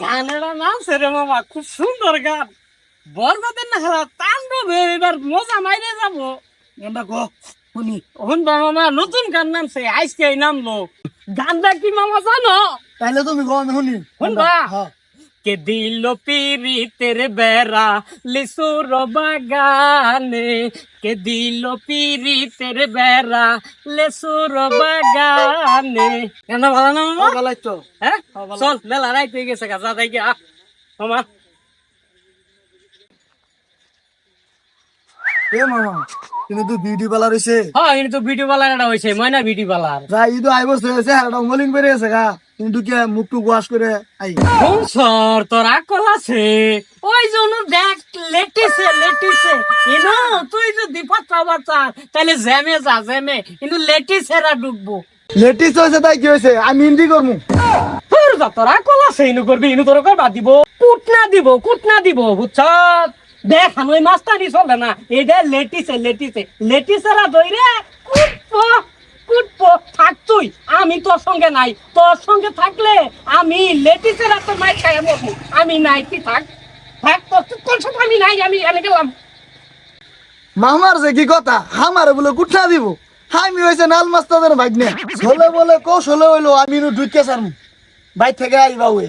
গানের নাম সেরে মামা খুব সুন্দর গান। বরবাদের না হারা তাণ্ডবে এবার মজা মাইরে যাব। আমরা গো শুনি। শুনবা মামা নতুন গান নামছে আজকে নামলো। গানটা কি মামা জানো? তাহলে তুমি কো আমি শুনি। শুনবা? কে দিল পিরিতের বেড়া লিসুর বাগানে? কে দিল পিরিতের বেড়া লেসুর বাগানে? কেন ভালো না ভালো তো। হ্যাঁ। চল মেলা রাইত গেছে গা যা যাই মামা। এ মামা। তুমি তো বিউটি পার্লার হইছে। হ্যাঁ এটা তো বিউটি পার্লার এটা হয়েছে ময়না বিউটি পার্লার যাই ইদো আই বসে হয়েছে আর মলিন বেড়ে গেছে গা। কিন্তু কে মুখ টুক ওয়াশ করে আই। কোন সর তোর আকল আছে? ওই জন্য দেখ লেটিসে লেটিসে ইনো তুই যদি পাত্রা বাচ্চা তাহলে জ্যামে যা জ্যামে। কিন্তু লেটিসেরা ডুববো লেটিস তাই কি আমি হিন্দি করমু। তোর যা তোর আকল আছে ইনু করবি ইনু তোর করবা দিব। কুটনা দিব কুটনা দিব বুঝছ দেখ আমি মাস্টারি চলে না। এটা লেটিসে লেটিসে লেটিসেরা দইরে কুটবো কুটবো থাক তুই, আমি তোর সঙ্গে নাই। তোর সঙ্গে থাকলে আমি লেটিসেরা তোর মাই খাই মরবো। আমি নাই, তুই থাক। থাক, তোর সাথে আমি নাই, আমি আমি গেলাম। মামার যে কি কথা আমারে বলে কুঠা দিব। আমি হয়েছে নাল মাস্তাদের ভাগ্নে। বলে কৌশলে হইল আমি ঢুকে সারমু বাইর থেকে আইবা ওয়ে।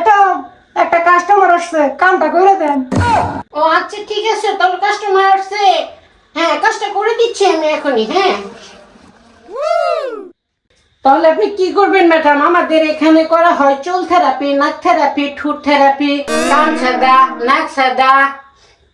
ম্যাডাম একটা কাস্টমার আসছে, কামটা করে দেন। ও আচ্ছা ঠিক আছে, তাহলে কাস্টমার আসছে। হ্যাঁ কাজটা করে দিচ্ছি আমি এখনই হ্যাঁ। তাহলে আপনি কি করবেন, ম্যাডাম? আমাদের এখানে করা হয় চুল থেরাপি, নাক থেরাপি থেরাপি, কান সাদা, নাক সাদা।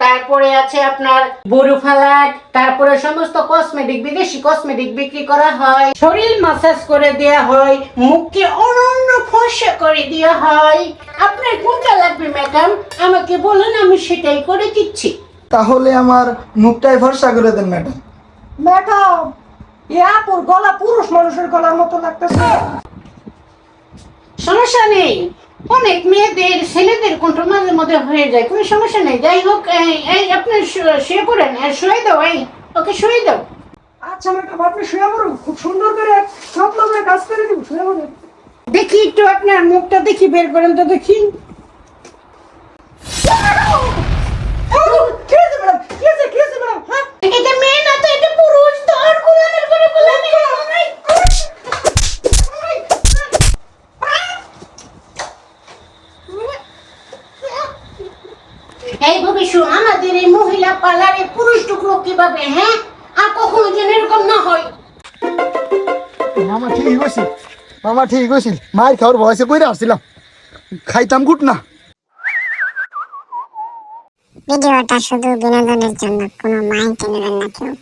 তারপরে আছে আপনার বরু ফালাট তারপরে সমস্ত কসমেটিক বিদেশি কসমেটিক বিক্রি করা হয়। শরীর মাসাজ করে দেয়া হয়, মুখকে অনন্য ফর্সা করে দেওয়া হয়। আপনার কোনটা লাগবে ম্যাডাম? আমাকে বলেন আমি সেটাই করে দিচ্ছি। তাহলে আমার মুখটাই ভরসা করে দেন ম্যাডাম। ম্যাডাম এ আপুর গলা পুরুষ মানুষের গলার মতো লাগতেছে। সমস্যা নেই। অনেক মেয়েদের ছেলেদের কণ্ঠ মাঝে মধ্যে হয়ে যায়। কোনো সমস্যা নেই। যাই হোক এই- আপনি শুয়ে পড়েন। আর শুয়ে দাও এই ওকে শুয়ে দাও। আচ্ছা ম্যাডাম আপনি শুয়ে পড়ুন। খুব সুন্দর করে সব লোকের কাজ করে দিব শুয়ে পড়ুন। দেখি একটু আপনার মুখটা দেখি বের করেন তো দেখি। হয়েছে হয়েছে হয়েছে এই ভবিষ্য আমাদের এই মহিলা পার্লারে পুরুষ টুকরো কীভাবে হ্যাঁ? আর কখনো যেন এরকম না হয়। মামা ঠিক হয়েছিল মামা ঠিক হয়েছিল মায়ের খাওয়ার ভয়সে কইরা আসছিলাম। খাইতাম গুট না। ভিডিওটা শুধু বিনোদনের জন্য, কোনো মাইন্ড নেবেন না কেউ।